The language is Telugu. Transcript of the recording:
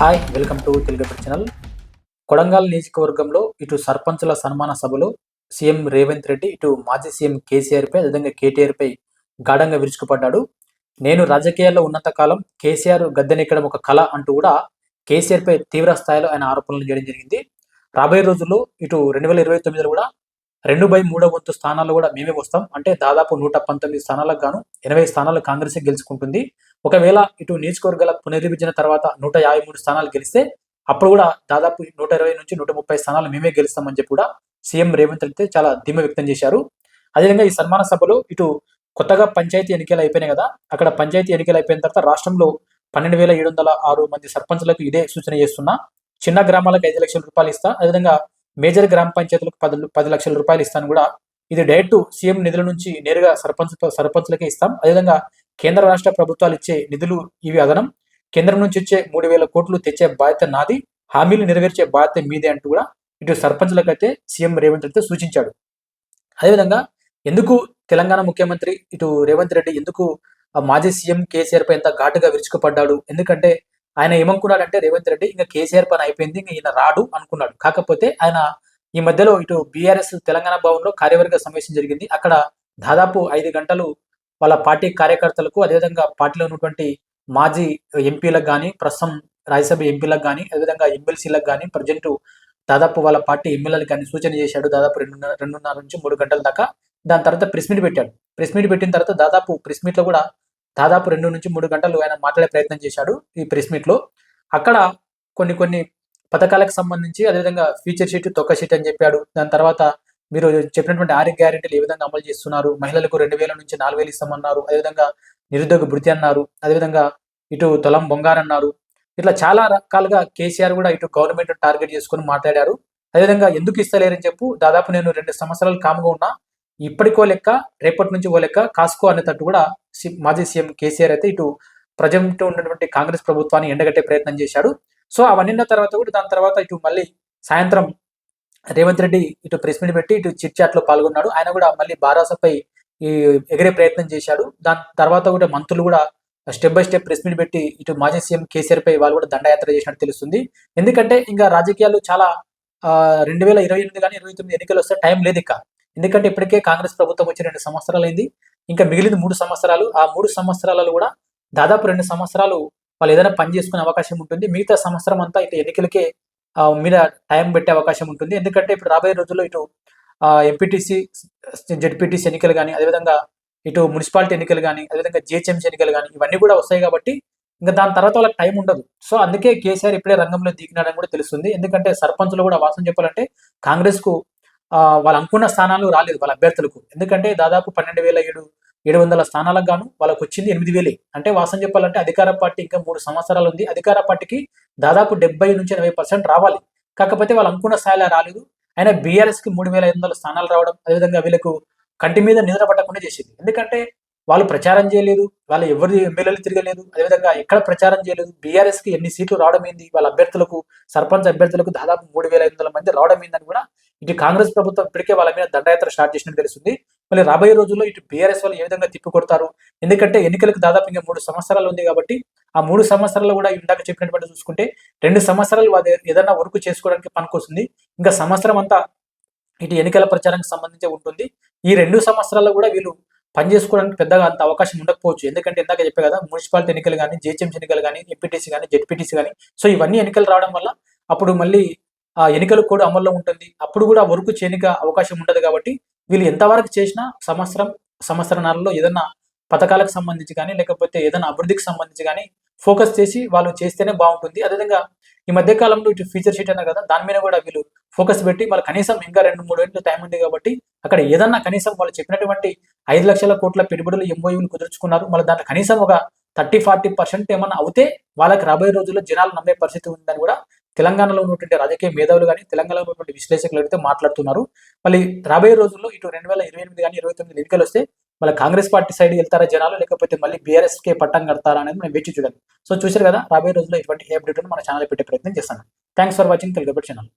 Hi welcome to Telugu channel. Kodangal నియోజకవర్గంలో ఇటు సర్పంచుల సన్మాన సభలో సీఎం రేవంత్ రెడ్డి ఇటు మాజీ సీఎం కేసీఆర్పై అదేవిధంగా కేటీఆర్పై గాఢంగా విరుచుకుపడ్డాడు. నేను రాజకీయాల్లో ఉన్నత కాలం కేసీఆర్ గద్దెనెక్కడం ఒక కళ అంటూ కూడా కేసీఆర్పై తీవ్ర స్థాయిలో ఆయన ఆరోపణలు చేయడం జరిగింది. రాబోయే రోజుల్లో ఇటు రెండు వేల ఇరవై తొమ్మిదిలో కూడా రెండు బై మూడో వంతు స్థానాల్లో కూడా మేమే వస్తాం. అంటే దాదాపు నూట పంతొమ్మిది స్థానాలకు గాను ఎనభై స్థానాలు కాంగ్రెస్ గెలుచుకుంటుంది. ఒకవేళ ఇటు నియోజకవర్గాల పునర్విభజన తర్వాత నూట యాభై మూడు స్థానాలు గెలిస్తే అప్పుడు కూడా దాదాపు నూట ఇరవై నుంచి నూట ముప్పై స్థానాలు మేమే గెలుస్తామని చెప్పి కూడా సీఎం రేవంత్ రెడ్డి చాలా ధీమ వ్యక్తం చేశారు. అదేవిధంగా ఈ సన్మాన సభలో ఇటు కొత్తగా పంచాయతీ ఎన్నికలు అయిపోయినాయి కదా అక్కడ పంచాయతీ ఎన్నికలు అయిపోయిన తర్వాత రాష్ట్రంలో పన్నెండు వేల ఏడు వందల ఆరు మంది సర్పంచ్లకు ఇదే సూచన చేస్తున్నా. చిన్న గ్రామాలకు ఐదు లక్షల రూపాయలు ఇస్తా. అదేవిధంగా మేజర్ గ్రామ పంచాయతీలకు పది పది లక్షల రూపాయలు ఇస్తాను కూడా. ఇది డైరెక్ట్ సీఎం నిధుల నుంచి నేరుగా సర్పంచ్ సర్పంచ్లకే ఇస్తాం. అదేవిధంగా కేంద్ర రాష్ట్ర ప్రభుత్వాలు ఇచ్చే నిధులు ఇవి అదనం. కేంద్రం నుంచి ఇచ్చే మూడు వేల కోట్లు తెచ్చే బాధ్యత నాది. హామీలు నెరవేర్చే బాధ్యత మీదే అంటూ కూడా ఇటు సర్పంచ్లకైతే సీఎం రేవంత్ రెడ్డి సూచించాడు. అదేవిధంగా ఎందుకు తెలంగాణ ముఖ్యమంత్రి ఇటు రేవంత్ రెడ్డి ఎందుకు మాజీ సీఎం కేసీఆర్ పై ఎంత ఘాటుగా విరుచుకుపడ్డాడు? ఎందుకంటే ఆయన ఏమనుకున్నాడంటే రేవంత్ రెడ్డి ఇంకా కేసీఆర్ పని అయిపోయింది ఇంకా ఈయన రాడు అనుకున్నాడు. కాకపోతే ఆయన ఈ మధ్యలో ఇటు బీఆర్ఎస్ తెలంగాణ భవన్లో కార్యవర్గ సమావేశం జరిగింది. అక్కడ దాదాపు ఐదు గంటలు వాళ్ళ పార్టీ కార్యకర్తలకు అదేవిధంగా పార్టీలో ఉన్నటువంటి మాజీ ఎంపీలకు కానీ ప్రస్తుతం రాజ్యసభ ఎంపీలకు కానీ అదేవిధంగా ఎమ్మెల్సీలకు కానీ ప్రజెంట్ దాదాపు వాళ్ళ పార్టీ ఎమ్మెల్యేలకు కానీ సూచన చేశాడు. దాదాపు రెండున్నర రెండున్నర నుంచి మూడు గంటల దాకా. దాని తర్వాత ప్రెస్ మీట్ పెట్టాడు. ప్రెస్ మీట్ పెట్టిన తర్వాత దాదాపు ప్రెస్ మీట్లో కూడా దాదాపు రెండు నుంచి మూడు గంటలు ఆయన మాట్లాడే ప్రయత్నం చేశాడు ఈ ప్రెస్ మీట్లో. అక్కడ కొన్ని కొన్ని పథకాలకు సంబంధించి అదేవిధంగా ఫ్యూచర్ షీట్ తొక్క షీట్ అని చెప్పాడు. దాని తర్వాత మీరు చెప్పినటువంటి ఆరోగ్య గ్యారెంటీలు ఏ విధంగా అమలు చేస్తున్నారు? మహిళలకు రెండు వేల నుంచి నాలుగు వేలు ఇస్తామన్నారు. అదేవిధంగా నిరుద్యోగ భృతి అన్నారు. అదేవిధంగా ఇటు తొలం బొంగారన్నారు ఇట్లా చాలా రకాలుగా కేసీఆర్ కూడా ఇటు గవర్నమెంట్ టార్గెట్ చేసుకుని మాట్లాడారు. అదేవిధంగా ఎందుకు ఇస్తలేరని చెప్పు దాదాపు నేను రెండు సంవత్సరాలు కాముగా ఉన్నా ఇప్పటికో లెక్క రేపటి నుంచి ఓ లెక్క కాస్కో అనేటట్టు కూడా మాజీ సీఎం కేసీఆర్ అయితే ఇటు ప్రజెంట్ ఉన్నటువంటి కాంగ్రెస్ ప్రభుత్వాన్ని ఎండగట్టే ప్రయత్నం చేశాడు. సో అవన్నీ తర్వాత కూడా దాని తర్వాత ఇటు మళ్ళీ సాయంత్రం రేవంత్ రెడ్డి ఇటు ప్రెస్ మీట్ పెట్టి ఇటు చిట్ చాట్లో పాల్గొన్నాడు. ఆయన కూడా మళ్ళీ బారాసపై ఈ ఎగిరే ప్రయత్నం చేశాడు. దాని తర్వాత కూడా మంత్రులు కూడా step by step press meet పెట్టి ఇటు మాజీ సీఎం కేసీఆర్ పై వాళ్ళు కూడా దండయాత్ర చేసినట్టు తెలుస్తుంది. ఎందుకంటే ఇంకా రాజకీయాలు చాలా రెండు వేల ఇరవై ఎనిమిది కానీ ఇరవై తొమ్మిది ఎన్నికలు వస్తే టైం లేదు ఇక. ఎందుకంటే ఇప్పటికే కాంగ్రెస్ ప్రభుత్వం వచ్చి రెండు సంవత్సరాలు అయింది. ఇంకా మిగిలిన మూడు సంవత్సరాలు. ఆ మూడు సంవత్సరాలలో కూడా దాదాపు రెండు సంవత్సరాలు వాళ్ళు ఏదైనా పని చేసుకునే అవకాశం ఉంటుంది. మిగతా సంవత్సరం అంతా ఇటు ఎన్నికలకే మీద టైం పెట్టే అవకాశం ఉంటుంది. ఎందుకంటే ఇప్పుడు రాబోయే రోజుల్లో ఇటు ఎంపీటీసీ జెడ్పీటీసీ ఎన్నికలు కానీ అదేవిధంగా ఇటు మున్సిపాలిటీ ఎన్నికలు కానీ అదేవిధంగా జిహెచ్ఎంసీ ఎన్నికలు కానీ ఇవన్నీ కూడా వస్తాయి కాబట్టి ఇంకా దాని తర్వాత వాళ్ళకి టైం ఉండదు. సో అందుకే కేసీఆర్ ఇప్పుడే రంగంలో దిగినాడని కూడా తెలుస్తుంది. ఎందుకంటే సర్పంచులు కూడా వాసం చెప్పాలంటే కాంగ్రెస్కు వాళ్ళు అనుకున్న స్థానాలు రాలేదు వాళ్ళ అభ్యర్థులకు. ఎందుకంటే దాదాపు పన్నెండు వేల ఏడు ఏడు వందల స్థానాలకు గాను వాళ్ళకు వచ్చింది ఎనిమిది వేలే. అంటే వాసం చెప్పాలంటే అధికార పార్టీ ఇంకా మూడు సంవత్సరాలు ఉంది. అధికార పార్టీకి దాదాపు డెబ్బై నుంచి ఎనభై పర్సెంట్ రావాలి. కాకపోతే వాళ్ళు అనుకున్న స్థాయిలో రాలేదు. అయినా బీఆర్ఎస్కి మూడు వేల ఐదు వందల స్థానాలు రావడం అదేవిధంగా వీళ్ళకు కంటి మీద నిద్ర పట్టకుండా చేసింది. ఎందుకంటే వాళ్ళు ప్రచారం చేయలేదు వాళ్ళు ఎవరు ఎమ్మెల్యేలు తిరగలేదు అదేవిధంగా ఎక్కడ ప్రచారం చేయలేదు. బీఆర్ఎస్కి ఎన్ని సీట్లు రావడం ఏంది? వాళ్ళ అభ్యర్థులకు సర్పంచ్ అభ్యర్థులకు దాదాపు మూడు వేల ఐదు వందల మంది రావడం ఏందని కూడా ఇటు కాంగ్రెస్ ప్రభుత్వం ఇప్పటికే వాళ్ళ మీద దండయాత్ర స్టార్ట్ చేసినట్టు తెలుస్తుంది. మళ్ళీ రాబోయే రోజుల్లో ఇటు బీఆర్ఎస్ వాళ్ళు ఏ విధంగా తిప్పి కొడతారు? ఎందుకంటే ఎన్నికలకు దాదాపు ఇంకా మూడు సంవత్సరాలు ఉంది కాబట్టి ఆ మూడు సంవత్సరాలు కూడా ఇందాక చెప్పినటువంటి చూసుకుంటే రెండు సంవత్సరాలు ఏదైనా వర్క్ చేసుకోవడానికి పనికొస్తుంది. ఇంకా సంవత్సరం అంతా ఇటు ఎన్నికల ప్రచారానికి సంబంధించి ఉంటుంది. ఈ రెండు సంవత్సరాల్లో కూడా వీళ్ళు పని చేసుకోవడానికి పెద్దగా అంత అవకాశం ఉండకపోవచ్చు. ఎందుకంటే ఇందాక చెప్పే కదా మున్సిపాలిటీ ఎన్నికలు కానీ జిహెచ్ఎంసీ ఎన్నికలు కానీ ఎంపీటీసీ కానీ జెడ్పీటీసీ కానీ. సో ఇవన్నీ ఎన్నికలు రావడం వల్ల అప్పుడు మళ్ళీ ఆ ఎన్నికలు కూడా అమల్లో ఉంటుంది. అప్పుడు కూడా వరకు చేయనిక అవకాశం ఉండదు కాబట్టి వీళ్ళు ఎంతవరకు చేసినా సంవత్సరం సంవత్సరాలలో ఏదన్నా పథకాలకు సంబంధించి కానీ లేకపోతే ఏదైనా అభివృద్ధికి సంబంధించి కానీ ఫోకస్ చేసి వాళ్ళు చేస్తేనే బాగుంటుంది. అదేవిధంగా ఈ మధ్య కాలంలో ఇటు ఫీచర్ షీట్ అన్నారు కదా దాని మీద కూడా వీళ్ళు ఫోకస్ పెట్టి వాళ్ళు కనీసం ఇంకా రెండు మూడు ఏళ్ళు టైం ఉంది కాబట్టి అక్కడ ఏదన్నా కనీసం వాళ్ళు చెప్పినటువంటి ఐదు లక్షల కోట్ల పెట్టుబడులు ఎంఓయూలు కుదుర్చుకున్నారు. మళ్ళీ దాంట్లో కనీసం ఒక థర్టీ ఫార్టీ పర్సెంట్ ఏమన్నా అవుతే వాళ్ళకి రాబోయే రోజుల్లో జనాలు నమ్మే పరిస్థితి ఉందని కూడా తెలంగాణలో ఉన్నటువంటి రాజకీయ మేధావులు కానీ తెలంగాణలో ఉన్నటువంటి విశ్లేషకులు అయితే మాట్లాడుతున్నారు మళ్ళీ రాబోయే రోజుల్లో ఇటు రెండు వేల ఇరవై ఎనిమిది కానీ ఇరవై తొమ్మిది ఎన్నికలు వస్తే మళ్ళీ కాంగ్రెస్ పార్టీ సైడ్ వెళ్తారా జనాలు? లేకపోతే మళ్ళీ బీఆర్ఎస్ కే పట్టం కడతారా అనేది మనం వేచి చూడాలి. సో చూసారు కదా రాబోయే రోజుల్లో ఇటువంటి అప్డేట్ మన ఛానల్ పెట్టే ప్రయత్నం చేస్తాను. Thanks for watching Telugu channel